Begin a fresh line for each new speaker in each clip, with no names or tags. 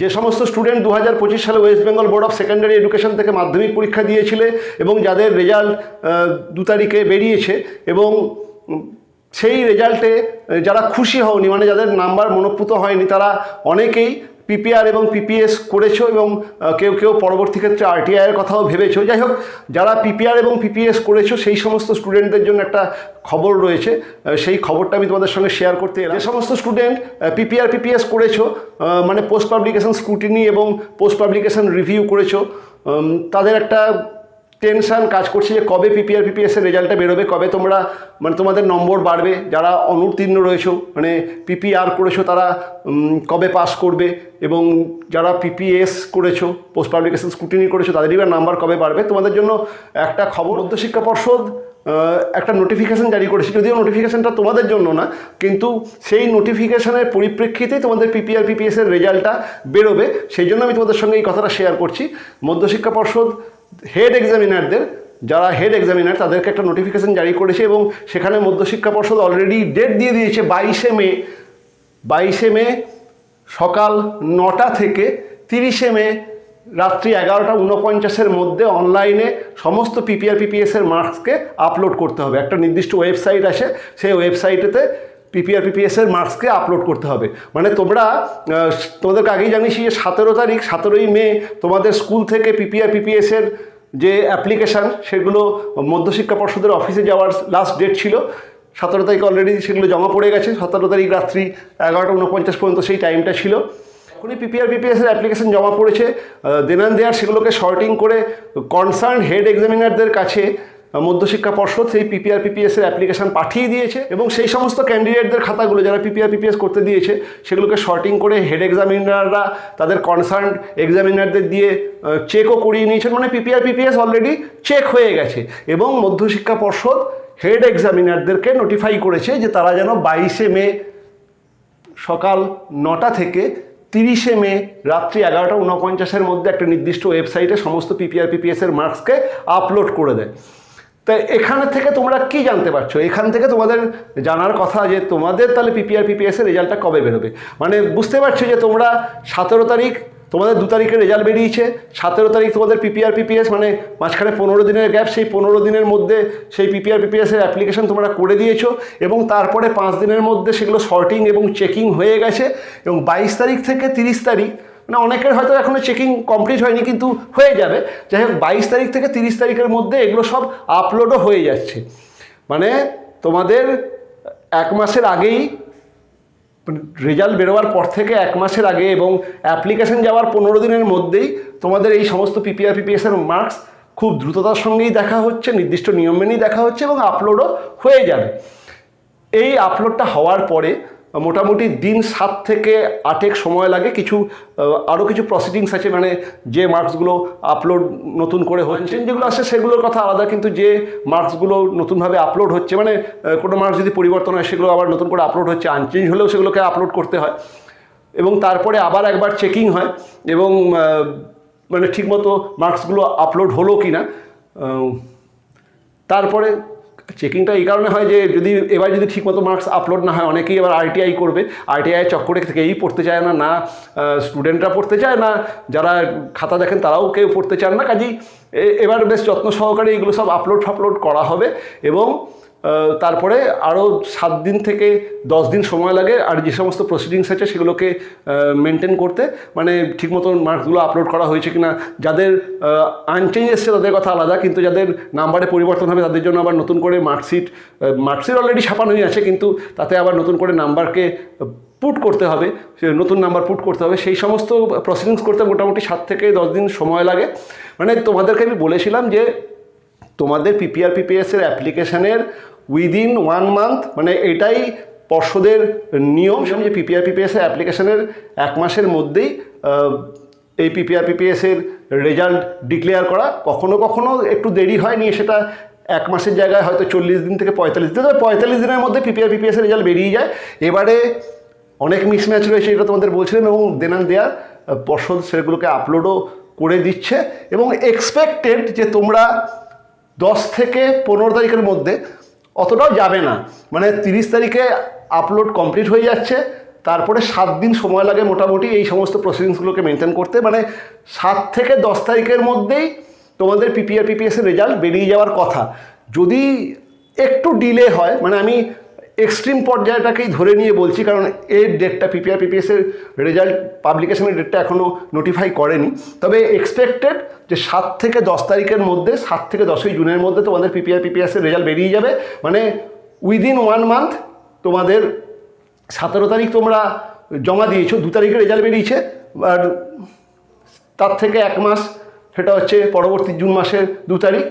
যে সমস্ত স্টুডেন্ট দু হাজার পঁচিশ সালে West Bengal board of secondary education থেকে মাধ্যমিক পরীক্ষা দিয়েছিলে এবং যাদের রেজাল্ট দু তারিখে বেরিয়েছে এবং সেই রেজাল্টে যারা খুশি হওনি মানে যাদের নাম্বার মনপ্রুত হয়নি, তারা অনেকেই পিপিআর এবং পিপিএস করেছ এবং কেউ কেউ পরবর্তী ক্ষেত্রে আরটিআই এর কথাও ভেবেছো। যাই হোক, যারা পিপিআর এবং পিপিএস করেছ, সেই সমস্ত স্টুডেন্টদের জন্য একটা খবর রয়েছে। সেই খবরটা আমি তোমাদের সঙ্গে শেয়ার করতে এলাম। যে সমস্ত স্টুডেন্ট পিপিআর পিপিএস করেছ মানে পোস্ট পাবলিকেশন স্ক্রুটিনি এবং পোস্ট পাবলিকেশন রিভিউ করেছ তাদের একটা টেনশন কাজ করছে যে কবে পিপিআর পিপিএসের রেজাল্টটা বেরোবে, কবে তোমরা মানে তোমাদের নম্বর বাড়বে, যারা অনুত্তীর্ণ রয়েছো মানে পিপিআর করেছ তারা কবে পাস করবে এবং যারা পিপিএস করেছ পোস্ট পাবলিকেশন স্কুটিনি করেছ, তাদেরই বা নাম্বার কবে বাড়বে, তোমাদের জন্য একটা খবর মধ্যশিক্ষা পর্ষদ একটা নোটিফিকেশান জারি করেছে, যদিও নোটিফিকেশানটা তোমাদের জন্য না, কিন্তু সেই নোটিফিকেশানের পরিপ্রেক্ষিতেই তোমাদের পিপিআর পিপিএসের রেজাল্টটা বেরোবে, সেই জন্য আমি তোমাদের সঙ্গে এই কথাটা শেয়ার করছি। মধ্যশিক্ষা পর্ষদ হেড এক্সামিনারদের যারা হেড এক্সামিনার তাদেরকে একটা নোটিফিকেশন জারি করেছে এবং সেখানে মধ্যশিক্ষা পর্ষদ অলরেডি ডেট দিয়ে দিয়েছে বাইশে মে। বাইশে মে সকাল নটা থেকে তিরিশে মে রাত্রি এগারোটা উনপঞ্চাশের মধ্যে অনলাইনে সমস্ত পিপিআর পিপিএসের মার্কসকে আপলোড করতে হবে। একটা নির্দিষ্ট ওয়েবসাইট আছে সেই ওয়েবসাইটেতে পিপিআর পিপিএসের মার্কসকে আপলোড করতে হবে। মানে তোমরা তোমাদেরকে আগেই জানিয়েছি যে সতেরো তারিখ, সতেরোই মে তোমাদের স্কুল থেকে পিপিআর পিপিএসের যে অ্যাপ্লিকেশান সেগুলো মধ্যশিক্ষা পর্ষদের অফিসে যাওয়ার লাস্ট ডেট ছিল। সতেরো তারিখ অলরেডি সেগুলো জমা পড়ে গেছে। সতেরো তারিখ রাত্রি এগারোটা উনপঞ্চাশ পর্যন্ত সেই টাইমটা ছিল। এখনই পিপিআর পিপিএসের অ্যাপ্লিকেশন জমা পড়েছে। দেনান দেয়ার সেগুলোকে শর্টিং করে কনসার্ন হেড এক্সামিনারদের কাছে মধ্যশিক্ষা পর্ষদ সেই পিপিআর পিপিএস এর অ্যাপ্লিকেশন পাঠিয়ে দিয়েছে এবং সেই সমস্ত ক্যান্ডিডেটদের খাতাগুলো যারা পিপিআর পিপিএস করতে দিয়েছে, সেগুলোকে শর্টিং করে হেড এক্সামিনাররা তাদের কনসার্ন এক্সামিনারদের দিয়ে চেকও করিয়ে নিয়েছেন। মানে পিপিআর পিপিএস অলরেডি চেক হয়ে গেছে এবং মধ্যশিক্ষা পর্ষদ হেড এক্সামিনারদেরকে নোটিফাই করেছে যে তারা যেন বাইশে মে সকাল নটা থেকে তিরিশে মে রাত্রি এগারোটা উনপঞ্চাশের মধ্যে একটা নির্দিষ্ট ওয়েবসাইটে সমস্ত পিপিআর পিপিএসের মার্কসকে আপলোড করে দেয়। তাই এখানে থেকে তোমরা কি জানতে পারছ? এখান থেকে তোমাদের জানার কথা যে তোমাদের তাহলে পিপিআর পিপিএসের রেজাল্টটা কবে বেরোবে? মানে বুঝতে পারছ যে তোমরা সতেরো তারিখ, তোমাদের দু তারিখে রেজাল্ট বেরিয়েছে, সতেরো তারিখ তোমাদের পিপিআর পিপিএস মানে মাঝখানে পনেরো দিনের গ্যাপ সেই পনেরো দিনের মধ্যে সেই পিপিআর পিপিএসের অ্যাপ্লিকেশন তোমরা করে দিয়েছ এবং তারপরে পাঁচ দিনের মধ্যে সেগুলো শর্টিং এবং চেকিং হয়ে গেছে এবং বাইশ তারিখ থেকে তিরিশ তারিখ মানে অনেকের হয়তো এখনও চেকিং কমপ্লিট হয়নি, কিন্তু হয়ে যাবে। যাই হোক, বাইশ তারিখ থেকে তিরিশ তারিখের মধ্যে এগুলো সব আপলোডও হয়ে যাচ্ছে। মানে তোমাদের এক মাসের আগেই রেজাল্ট বেরোবার পর থেকে এক মাসের আগে এবং অ্যাপ্লিকেশন যাওয়ার পনেরো দিনের মধ্যেই তোমাদের এই সমস্ত পিপিআর পিপিএসের মার্কস খুব দ্রুততার সঙ্গেই দেখা হচ্ছে, নির্দিষ্ট নিয়ম মেনেই দেখা হচ্ছে এবং আপলোডও হয়ে যাবে। এই আপলোডটা হওয়ার পরে মোটামুটি দিন সাত থেকে আটেক সময় লাগে। কিছু আরও কিছু প্রসিডিংস আছে মানে যে মার্কসগুলো আপলোড নতুন করে হচ্ছে। যেগুলো আসছে সেগুলোর কথা আলাদা, কিন্তু যে মার্কসগুলো নতুনভাবে আপলোড হচ্ছে মানে কোনো মার্কস যদি পরিবর্তন হয়, সেগুলো আবার নতুন করে আপলোড হচ্ছে। আনচেঞ্জ হলেও সেগুলোকে আপলোড করতে হয়। এবং তারপরে আবার একবার চেকিং হয় এবং মানে ঠিকমতো মার্কসগুলো আপলোড হলো কি না তারপরে চেকিংটা এই কারণে হয় যে যদি এবার যদি ঠিকমতো মার্কস আপলোড না হয়, অনেকেই এবার আরটিআই করবে। আরটিআই চক্করে থেকে এই পড়তে চায় না না স্টুডেন্টরা পড়তে চায় না, যারা খাতা দেখেন তারাও কেউ পড়তে চান না। কাজেই এবার বেশ যত্ন সহকারে এগুলো সব আপলোড ফাপলোড করা হবে এবং তারপরে আরও সাত দিন থেকে দশ দিন সময় লাগে আর যে সমস্ত প্রসিডিংস আছে সেগুলোকে মেনটেন করতে। মানে ঠিকমতো মার্কসগুলো আপলোড করা হয়েছে কি না যাদের আনচেঞ্জ এসছে তাদের কথা আলাদা, কিন্তু যাদের নাম্বারে পরিবর্তন হবে তাদের জন্য আবার নতুন করে মার্কশিট মার্কশিট অলরেডি ছাপানোই আছে, কিন্তু তাতে আবার নতুন করে নাম্বারকে পুট করতে হবে নতুন নাম্বার পুট করতে হবে। সেই সমস্ত প্রসিডিংস করতে মোটামুটি সাত থেকে দশ দিন সময় লাগে। মানে তোমাদেরকে আমি বলেছিলাম যে তোমাদের পিপিআর পিপিএসের অ্যাপ্লিকেশনের উইদিন ওয়ান মান্থ মানে এটাই পর্ষদের নিয়ম যে পিপিআর পিপিএসের অ্যাপ্লিকেশনের এক মাসের মধ্যেই এই পিপিআর পিপিএসের রেজাল্ট ডিক্লেয়ার করা। কখনো কখনো একটু দেরি হয় নিয়ে সেটা এক মাসের জায়গায় হয়তো চল্লিশ দিন থেকে পঁয়তাল্লিশ দিন, তবে পঁয়তাল্লিশ দিনের মধ্যে পিপিআর পিপিএসের রেজাল্ট বেরিয়ে যায়। এবারে অনেক মিসম্যাচ রয়েছে, এটা তোমাদের বলছিলাম, এবং দেনান দেয়ার পর্ষদ সেগুলোকে আপলোডও করে দিচ্ছে। এবং এক্সপেক্টেড যে তোমরা দশ থেকে পনেরো তারিখের মধ্যে অতটাও যাবে না। মানে তিরিশ তারিখে আপলোড কমপ্লিট হয়ে যাচ্ছে, তারপরে সাত দিন সময় লাগে মোটামুটি এই সমস্ত প্রসিডিংসগুলোকে মেনটেন করতে। মানে সাত থেকে দশ তারিখের মধ্যেই তোমাদের পিপিআর পিপিএসের রেজাল্ট বেরিয়ে যাওয়ার কথা। যদি একটু ডিলে হয় মানে আমি এক্সট্রিম পর্যায়টাকেই ধরে নিয়ে বলছি, কারণ এর ডেটটা পিপিআর পিপিএসের রেজাল্ট পাবলিকেশনের ডেটটা এখনও নোটিফাই করেনি। তবে এক্সপেক্টেড যে সাত থেকে দশ তারিখের মধ্যে, সাত থেকে দশই জুনের মধ্যে তোমাদের পিপিআর পিপিএসের রেজাল্ট বেরিয়ে যাবে। মানে উইদিন ওয়ান মান্থ তোমাদের সতেরো তারিখ তোমরা জমা দিয়েছ, দু তারিখে রেজাল্ট বেরিয়েছে। আর তার থেকে এক মাস সেটা হচ্ছে পরবর্তী জুন মাসের দু তারিখ।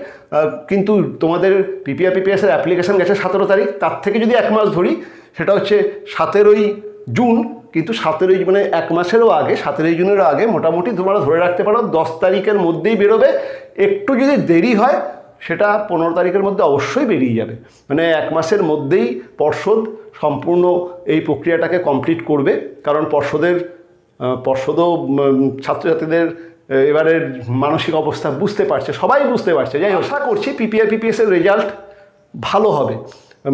কিন্তু তোমাদের পিপিআর পিপিএসের অ্যাপ্লিকেশান গেছে সতেরো তারিখ। তার থেকে যদি এক মাস ধরি, সেটা হচ্ছে সতেরোই জুন। কিন্তু সতেরোই মানে এক মাসেরও আগে, সতেরোই জুনেরও আগে মোটামুটি তোমরা ধরে রাখতে পারো, দশ তারিখের মধ্যেই বেরোবে। একটু যদি দেরি হয়, সেটা পনেরো তারিখের মধ্যে অবশ্যই বেরিয়ে যাবে। মানে এক মাসের মধ্যেই পর্ষদ সম্পূর্ণ এই প্রক্রিয়াটাকে কমপ্লিট করবে। কারণ পর্ষদের পর্ষদও ছাত্রছাত্রীদের এবারের মানসিক অবস্থা বুঝতে পারছে, সবাই বুঝতে পারছে। যাই আশা করছি পিপিআর পিপিএসের রেজাল্ট ভালো হবে।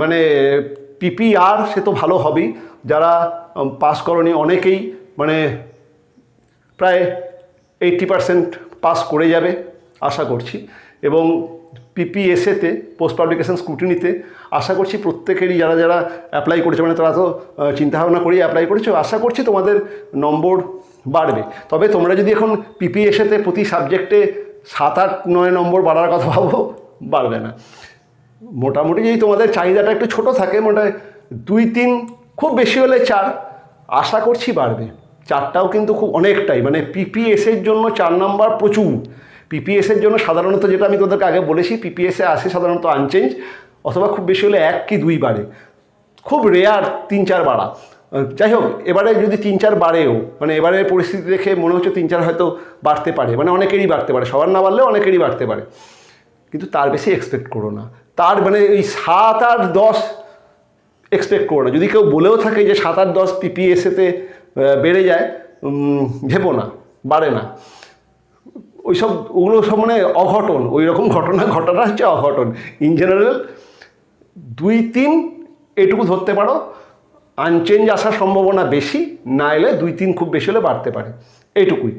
মানে পিপিআর সে তো ভালো হবেই। যারা পাস করনি অনেকেই মানে প্রায় এইট্টি পারসেন্ট পাস করে যাবে, আশা করছি। এবং পিপিএসএতে পোস্ট পাবলিকেশন স্ক্রুটিনিতে আশা করছি প্রত্যেকেরই যারা যারা অ্যাপ্লাই করেছে মানে তারা তো চিন্তাভাবনা করেই অ্যাপ্লাই করেছে। আশা করছি তোমাদের নম্বর বাড়বে। তবে তোমরা যদি এখন পিপিএসএতে প্রতি সাবজেক্টে সাত আট নয় নম্বর বাড়ার কথা ভাবো, বাড়বে না। মোটামুটি যদি তোমাদের চাহিদাটা একটু ছোট থাকে মোটামুটি দুই তিন, খুব বেশি হলে চার, আশা করছি বাড়বে। চারটাও কিন্তু খুব অনেকটাই মানে পিপিএসের জন্য চার নাম্বার প্রচুর। পিপিএসের জন্য সাধারণত যেটা আমি তোদেরকে আগে বলেছি পিপিএসে আসে সাধারণত আনচেঞ্জ, অথবা খুব বেশি হলে এক কি দুই বাড়ে। খুব রেয়ার তিন চার বাড়া। যাই হোক, এবারে যদি তিন চার বাড়েও মানে এবারে পরিস্থিতি দেখে মনে হচ্ছে তিন চার হয়তো বাড়তে পারে মানে অনেকেরই বাড়তে পারে, সবার না বাড়লেও অনেকেরই বাড়তে পারে। কিন্তু তার বেশি এক্সপেক্ট করো না। তার মানে এই সাত আট দশ এক্সপেক্ট করো না। যদি কেউ বলেও থাকে যে সাত আট দশ পিপিএসএতে বেড়ে যায় ভেবো না, বাড়ে না। ওইসব, ওগুলো সব মানে অঘটন ওই রকম ঘটনা ঘটনা হচ্ছে অঘটন। ইন জেনারেল দুই, তিন, এটুকু ধরতে পারো। আনচেঞ্জ আসার সম্ভাবনা বেশি, না এলে দুই তিন খুব বেশি হলে বাড়তে পারে। এইটুকুই।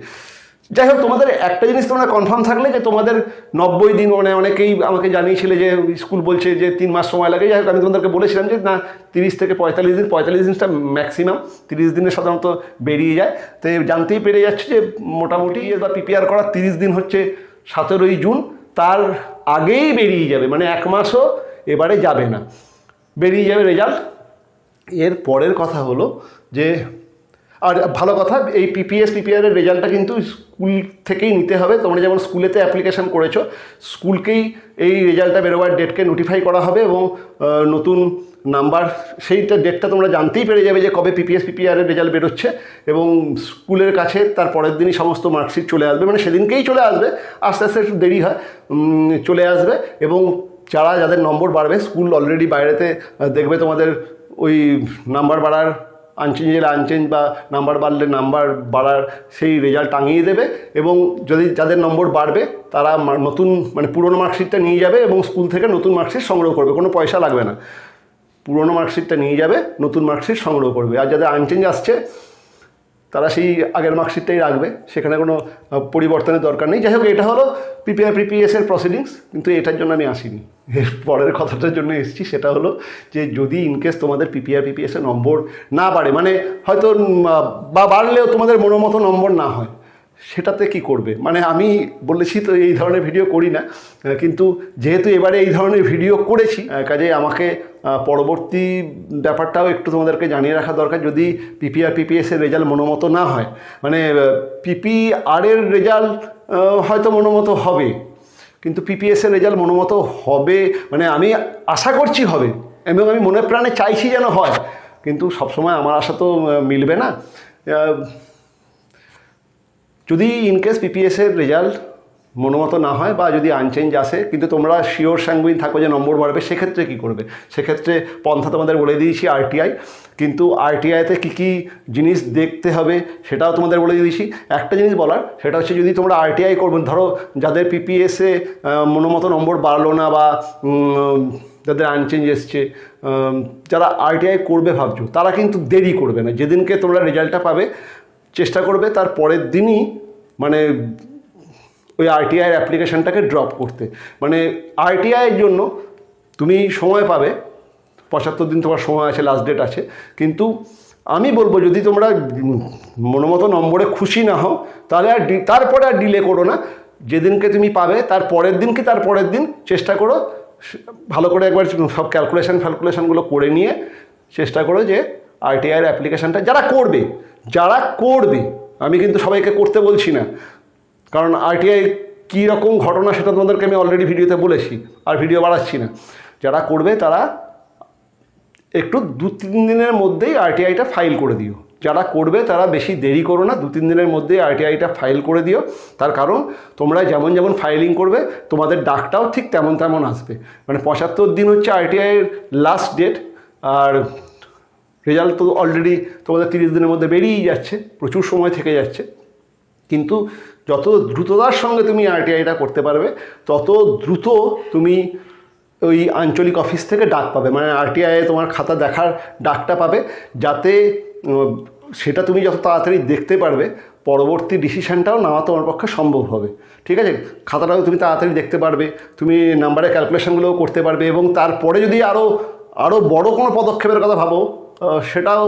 যাই হোক, তোমাদের একটা জিনিস তোমরা কনফার্ম থাকলে যে তোমাদের নব্বই দিন মানে অনেকেই আমাকে জানিয়েছিলে যে স্কুল বলছে যে তিন মাস সময় লাগে। যাই হোক, আমি তোমাদেরকে বলেছিলাম যে না, তিরিশ থেকে পঁয়তাল্লিশ দিন, পঁয়তাল্লিশ দিনটা ম্যাক্সিমাম তিরিশ দিনে সাধারণত বেরিয়ে যায়। তো জানতেই পেরে যাচ্ছে যে মোটামুটি এবার প্রিপেয়ার করার তিরিশ দিন হচ্ছে সতেরোই জুন। তার আগেই বেরিয়ে যাবে মানে এক মাসও এবারে যাবে না। বেরিয়ে যাবে রেজাল্ট এর পরের কথা হলো যে, আর ভালো কথা, এই পিপিএস পিপিআর এর রেজাল্টটা কিন্তু স্কুল থেকেই নিতে হবে। তোমরা যেমন স্কুলেতে অ্যাপ্লিকেশন করেছ, স্কুলকেই এই রেজাল্টটা বেরোবার ডেটকে নোটিফাই করা হবে এবং নতুন নাম্বার সেইটা ডেটটা তোমরা জানতেই পেরে যাবে যে কবে পিপিএস পিপিআর এর রেজাল্ট বেরোচ্ছে এবং স্কুলের কাছে তার পরের দিনই সমস্ত মার্কশিট চলে আসবে। মানে সেদিনকেই চলে আসবে, আস্তে আস্তে একটু দেরি হয় চলে আসবে এবং যারা যাদের নম্বর বাড়বে, স্কুল অলরেডি বাইরেতে দেখবে তোমাদের ওই নাম্বার বাড়ার আনচেঞ্জের আনচেঞ্জ বা নাম্বার বাড়লে নাম্বার বাড়ার সেই রেজাল্ট টাঙিয়ে দেবে এবং যদি যাদের নম্বর বাড়বে তারা নতুন মানে পুরনো মার্কশিটটা নিয়ে যাবে এবং স্কুল থেকে নতুন মার্কশিট সংগ্রহ করবে। কোনো পয়সা লাগবে না। পুরনো মার্কশিটটা নিয়ে যাবে, নতুন মার্কশিট সংগ্রহ করবে। আর যাদের আনচেঞ্জ আসছে তারা সেই আগের মার্কশিটটাই রাখবে। সেখানে কোনো পরিবর্তনের দরকার নেই। যাই হোক, এটা হলো পিপিআর পিপিএস এর প্রসিডিংস কিন্তু এটার জন্য আমি আসিনি। এর পরের কথাটার জন্য এসেছি, সেটা হলো যে যদি ইনকেস তোমাদের পিপিআর পিপিএসের নম্বর না বাড়ে মানে হয়তো বা বাড়লেও তোমাদের মনোমতো নম্বর না হয় সেটাতে কি করবে? মানে আমি বলেছি তো এই ধরনের ভিডিও করি না কিন্তু যেহেতু এবারে এই ধরনের ভিডিও করেছি কাজে আমাকে পরবর্তী ব্যাপারটাও একটু তোমাদেরকে জানিয়ে রাখা দরকার, যদি পিপিআর পিপিএসের রেজাল্ট মনোমতো না হয়। মানে পিপিআরের রেজাল্ট হয়তো মনোমতো হবে, কিন্তু পিপিএসের রেজাল্ট মনোমতো হবে মানে আমি আশা করছি হবে, এবং আমি মনে প্রাণে চাইছি যেন হয়, কিন্তু সবসময় আমার আশা তো মিলবে না। যদি ইনকেস পিপিএসের রেজাল্ট মনোমতো না হয় বা যদি আনচেঞ্জ আসে, কিন্তু তোমরা শিওর স্যাঙ্গুইন থাকো যে নম্বর বাড়বে, সেক্ষেত্রে কী করবে? সেক্ষেত্রে পন্থা তোমাদের বলে দিয়েছি আরটিআই কিন্তু আরটিআইতে কী কী জিনিস দেখতে হবে সেটাও তোমাদের বলে দিয়েছি। একটা জিনিস বলার, সেটা হচ্ছে যদি তোমরা আরটিআই করবে, ধরো যাদের পিপিএসে মনোমতো নম্বর বাড়লো না বা যাদের আনচেঞ্জ এসছে যারা আরটিআই করবে ভাবছ, তারা কিন্তু দেরি করবে না। যেদিনকে তোমরা রেজাল্টটা পাবে, চেষ্টা করবে, তার পরের দিনই মানে ওই আরটিআইয়ের অ্যাপ্লিকেশানটাকে ড্রপ করতে। মানে আরটিআইয়ের জন্য তুমি সময় পাবে, পঁচাত্তর দিন তোমার সময় আছে লাস্ট ডেট আছে, কিন্তু আমি বলব যদি তোমরা মনোমতো নম্বরে খুশি না হও, তাহলে আর তারপরে আর ডিলে করো না। যেদিনকে তুমি পাবে, তার পরের দিন কি তার পরের দিন চেষ্টা করো ভালো করে একবার সব ক্যালকুলেশন ফ্যালকুলেশানগুলো করে নিয়ে চেষ্টা করো যে আরটিআইয়ের অ্যাপ্লিকেশানটা যারা করবে যারা করবে আমি কিন্তু সবাইকে করতে বলছি না। কারণ আরটিআই কী রকম ঘটনা সেটা তোমাদেরকে আমি অলরেডি ভিডিওতে বলেছি, আর ভিডিও বাড়াচ্ছি না। যারা করবে তারা একটু দু তিন দিনের মধ্যেই আরটিআইটা ফাইল করে দিও। যারা করবে তারা বেশি দেরি করো না, দু তিন দিনের মধ্যেই আরটিআইটা ফাইল করে দিও। তার কারণ তোমরা যেমন যেমন ফাইলিং করবে, তোমাদের ডাকটাও ঠিক তেমন তেমন আসবে। মানে পঁচাত্তর দিন হচ্ছে আরটিআইয়ের লাস্ট ডেট আর রেজাল্ট তো অলরেডি তোমাদের তিরিশ দিনের মধ্যে বেরিয়েই যাচ্ছে, প্রচুর সময় থেকে যাচ্ছে। কিন্তু যত দ্রুততার সঙ্গে তুমি আরটিআইটা করতে পারবে, তত দ্রুত তুমি ওই আঞ্চলিক অফিস থেকে ডাক পাবে। মানে আরটিআই তোমার খাতা দেখার ডাকটা পাবে, যাতে সেটা তুমি যত তাড়াতাড়ি দেখতে পারবে, পরবর্তী ডিসিশানটাও নেওয়া তোমার পক্ষে সম্ভব হবে। ঠিক আছে? খাতাটাও তুমি তাড়াতাড়ি দেখতে পারবে, তুমি নাম্বারের ক্যালকুলেশনগুলোও করতে পারবে এবং তারপরে যদি আরও আরও বড় কোনো পদক্ষেপের কথা ভাবো সেটাও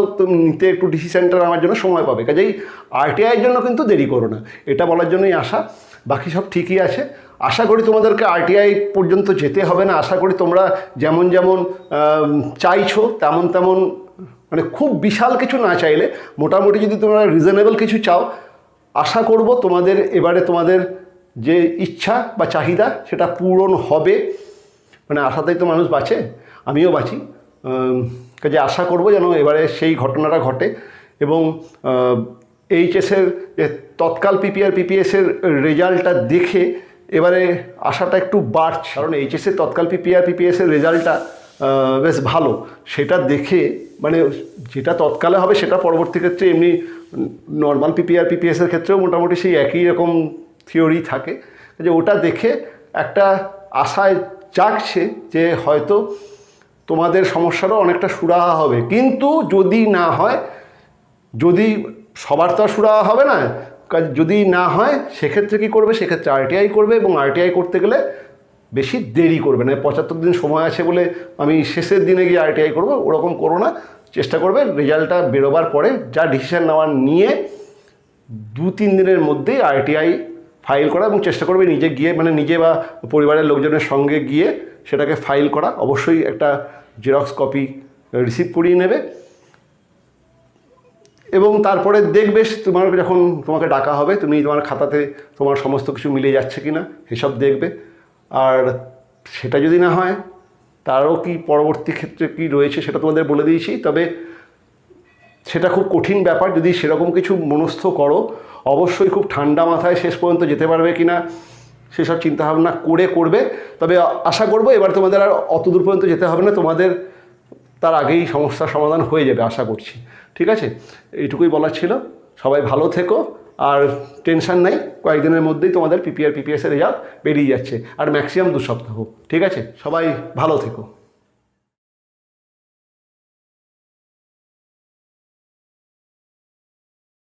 নিতে একটু ডিসিশনটা আমার জন্য সময় পাবে। কাজেই আরটিআইয়ের জন্য কিন্তু দেরি করো না। এটা বলার জন্যই আশা। বাকি সব ঠিকই আছে। আশা করি তোমাদেরকে আরটিআই পর্যন্ত যেতে হবে না। আশা করি তোমরা যেমন যেমন চাইছো, তেমন তেমন মানে খুব বিশাল কিছু না চাইলে, মোটামুটি যদি তোমরা রিজনেবল কিছু চাও, আশা করব তোমাদের এবারে তোমাদের যে ইচ্ছা বা চাহিদা, সেটা পূরণ হবে। মানে আশাতেই তো মানুষ বাঁচে। আমিও বাঁচি। কাজে আশা করব যেন এবারে সেই ঘটনাটা ঘটে এবং এইচএসের তৎকাল পিপিআর, পিপিএসের রেজাল্টটা দেখে এবারে আশাটা একটু বাড়ছে। কারণ এইচএসের তৎকাল পিপিআর, পিপিএসের রেজাল্টটা বেশ ভালো। সেটা দেখে মানে যেটা তৎকালে হবে সেটা পরবর্তী ক্ষেত্রে এমনি নর্মাল পিপিআর, পিপিএসের ক্ষেত্রেও মোটামুটি সেই একই রকম থিওরি থাকে। যে ওটা দেখে একটা আশায় জাগছে যে হয়তো তোমাদের সমস্যারও অনেকটা সুরাহা হবে। কিন্তু যদি না হয়, যদি সবার তো সুরাহা হবে না যদি না হয়, সেক্ষেত্রে কী করবে? সেক্ষেত্রে আরটিআই করবে এবং আরটিআই করতে গেলে বেশি দেরি করবে না। পঁচাত্তর দিন সময় আছে বলে আমি শেষের দিনে গিয়ে আরটিআই করব, ওরকম করো না। চেষ্টা করবে রেজাল্টটা বেরোবার পরে যা ডিসিশান নেওয়ার নিয়ে দু তিন দিনের মধ্যেই আরটিআই ফাইল করা এবং চেষ্টা করবে নিজে গিয়ে মানে নিজে বা পরিবারের লোকজনের সঙ্গে গিয়ে সেটাকে ফাইল করা। অবশ্যই একটা জেরক্স কপি রিসিভ করিয়ে নেবে। এবং তারপরে দেখবে তোমার যখন তোমাকে ডাকা হবে, তুমি তোমার খাতাতে তোমার সমস্ত কিছু মিলে যাচ্ছে কি না সেসব দেখবে। আর সেটা যদি না হয়, তারও কি পরবর্তী ক্ষেত্রে কি রয়েছে সেটা তোমাদের বলে দিয়েছি। তবে সেটা খুব কঠিন ব্যাপার। যদি সেরকম কিছু মনস্থ করো, অবশ্যই খুব ঠান্ডা মাথায় শেষ পর্যন্ত যেতে পারবে কি না সেসব চিন্তাভাবনা করে করবে। তবে আশা করব এবার তোমাদের আর অত দূর পর্যন্ত যেতে হবে না, তোমাদের তার আগেই সমস্যার সমাধান হয়ে যাবে আশা করছি। ঠিক আছে? এইটুকুই বলার ছিল। সবাই ভালো থেকো আর টেনশান নাই, কয়েকদিনের মধ্যেই তোমাদের পিপিআর পিপিএসের রেজাল্ট বেরিয়ে যাচ্ছে। আর ম্যাক্সিমাম দু সপ্তাহ ঠিক আছে? সবাই ভালো থেকো।